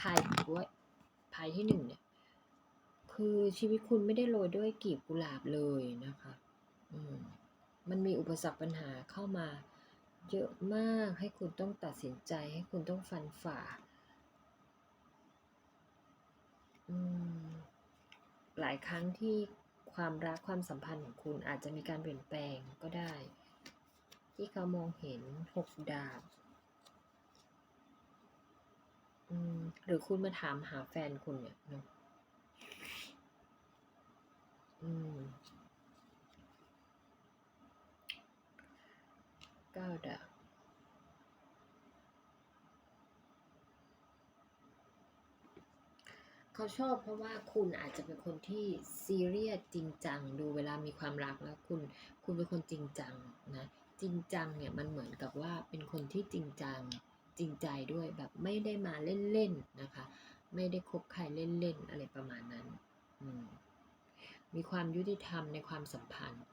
พายด้วยพายที่หนึ่งเนี่ย คือชีวิตคุณไม่ได้โรยด้วยกลีบกุหลาบเลยนะคะอืมมันมีอุปสรรคปัญหาเข้ามา เยอะมากให้คุณต้องตัดสินใจให้คุณต้องฟันฝ่าอืมหลายครั้งที่ความรักความสัมพันธ์ของคุณอาจจะมีการเปลี่ยนแปลงก็ได้ ที่เขามองเห็นหกดาบ อืม หรือคุณมาถามหาแฟนคุณเนี่ยเนาะอืมเก้าดาบเขาชอบเพราะว่าคุณอาจจะเป็นคนที่ซีเรียสจริงจัง ดูเวลามีความรักแล้วคุณคุณเป็นคนจริงจังนะ จริงจังเนี่ยมันเหมือนกับว่าเป็นคนที่จริงจัง จริงใจด้วยแบบไม่ได้มาเล่นๆนะคะ ไม่ได้คบใครเล่นๆอะไรประมาณนั้นมมีความยุติธรรมในความสัมพันธ์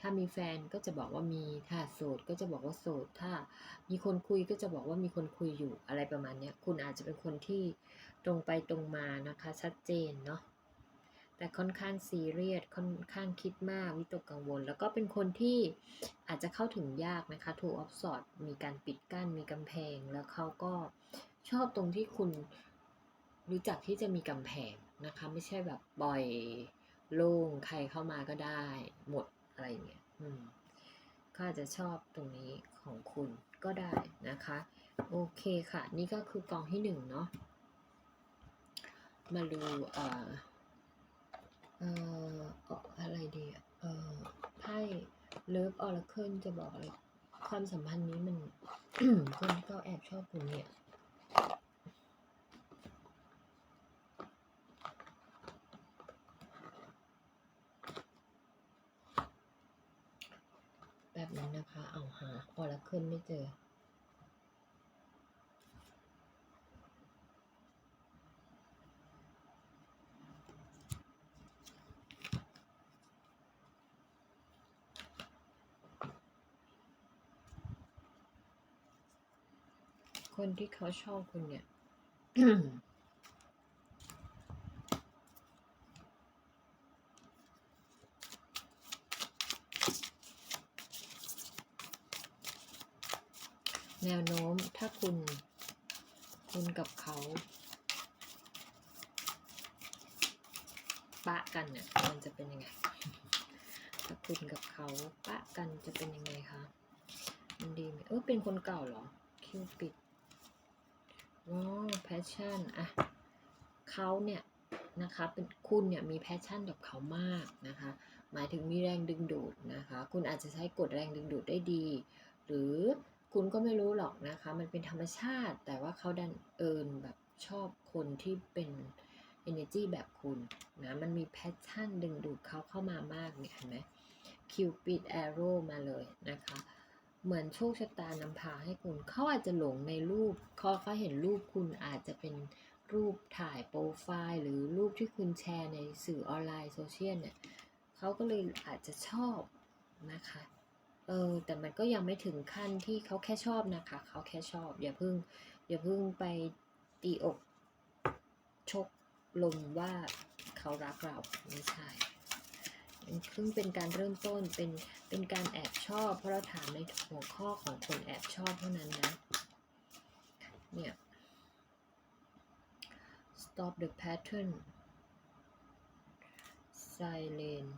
ถ้ามีแฟนก็จะบอกว่ามี ถ้าโสดก็จะบอกว่าโสด ถ้ามีคนคุยก็จะบอกว่ามีคนคุยอยู่อะไรประมาณนี้คุณอาจจะเป็นคนที่ตรงไปตรงมานะคะ ชัดเจนเนาะ แต่ค่อนข้างซีเรียสค่อนข้างคิดมากวิตกกังวล แล้วก็เป็นคนที่อาจจะเข้าถึงยากนะคะถูกออฟสอดมีการปิดกั้นมีกำแพง แล้วเขาก็ชอบตรงที่คุณรู้จักที่จะมีกำแพงนะคะ ไม่ใช่แบบปล่อยโล่งใครเข้ามาก็ได้หมดอะไรเงี้ยอืมก็อาจจะชอบตรงนี้ของคุณก็ได้นะคะ โอเคค่ะ นี่ก็คือกองที่หนึ่งเนาะมาดูเอ่อ เอ่ออะไรดีอะเอ่อไพ่เลิฟออร์เคิลจะบอกอะไรความสัมพันธ์นี้มันคนที่เขาแอบชอบคุณเนี่ยแบบนั้นนะคะ เอาหาออร์เคิลไม่เจอ คนที่เขาชอบคุณเนี่ยแนวโน้มถ้าคุณ คุณกับเขา ปะกันเนี่ยมันจะเป็นยังไง ถ้าคุณกับเขาปะกันจะเป็นยังไงคะ มันดีไหมเออเป็นคนเก่าเหรอ คิวปิด แพชชั่นอะเขาเนี่ยนะคะเป็นคุณเนี่ยมีแพชชั่นกับเขามากนะคะหมายถึงมีแรงดึงดูดนะคะคุณอาจจะใช้กฎแรงดึงดูดได้ดี หรือคุณก็ไม่รู้หรอกนะคะมันเป็นธรรมชาติ แต่ว่าเขาดันเอิญแบบชอบคนที่เป็น energy แบบคุณนะมันมีแพชชั่นดึงดูดเขาเข้ามามากเนี่ยเห็นไหมคิวปิดแอโร่มาเลยนะคะ เหมือนโชคชะตานำพาให้คุณ เขาอาจจะหลงในรูปเขาเขาเห็นรูปคุณอาจจะเป็นรูปถ่ายโปรไฟล์หรือรูปที่คุณแชร์ในสื่อออนไลน์โซเชียลเนี่ยเขาก็เลยอาจจะชอบนะคะ เออแต่มันก็ยังไม่ถึงขั้นที่เขาแค่ชอบนะคะ เขาแค่ชอบ อย่าเพิ่งอย่าเพิ่งไปตีอกชกลมว่าเขารักเราไม่ใช่ มันเพิ่งเป็นการเริ่มต้นเป็นเป็นการแอบชอบ เพราะเราถามในหัวข้อของคนแอบชอบเท่านั้นนะเนี่ย stop the pattern silent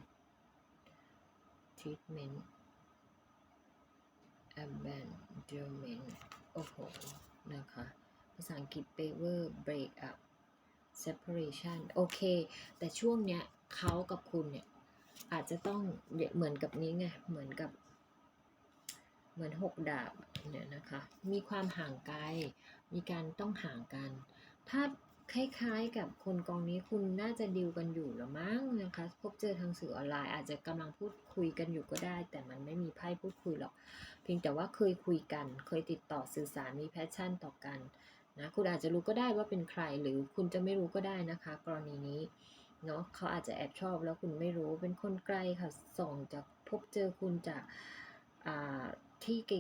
treatment abandonment โอ้โห นะคะ ภาษาอังกฤษ paper break up separation โอเค แต่ช่วงเนี้ยเขากับคุณเนี่ย อาจจะต้องเหมือนกับนี้ไง เหมือนกับ เหมือนหกดาบเนี่ยนะคะ มีความห่างไกล มีการต้องห่างกัน ถ้าคล้ายๆกับคนกองนี้คุณน่าจะดีลกันอยู่หรือมั้งนะคะ พบเจอทางสื่อออนไลน์อาจจะกำลังพูดคุยกันอยู่ก็ได้ แต่มันไม่มีไพ่พูดคุยหรอก เพียงแต่ว่าเคยคุยกัน เคยติดต่อสื่อสารมีแพชชั่นต่อกันนะคุณอาจจะรู้ก็ได้ว่าเป็นใครหรือคุณจะไม่รู้ก็ได้นะคะ กรณีนี้ เนาะเขาอาจจะแอบชอบแล้วคุณไม่รู้เป็นคนไกลค่ะส่องจากพบเจอคุณจากที่ไกล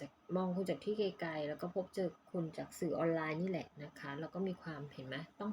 จากมองคุณจากที่ไกลๆแล้วก็พบเจอคุณจากสื่อออนไลน์นี่แหละนะคะ แล้วก็มีความเห็นไหมต้อง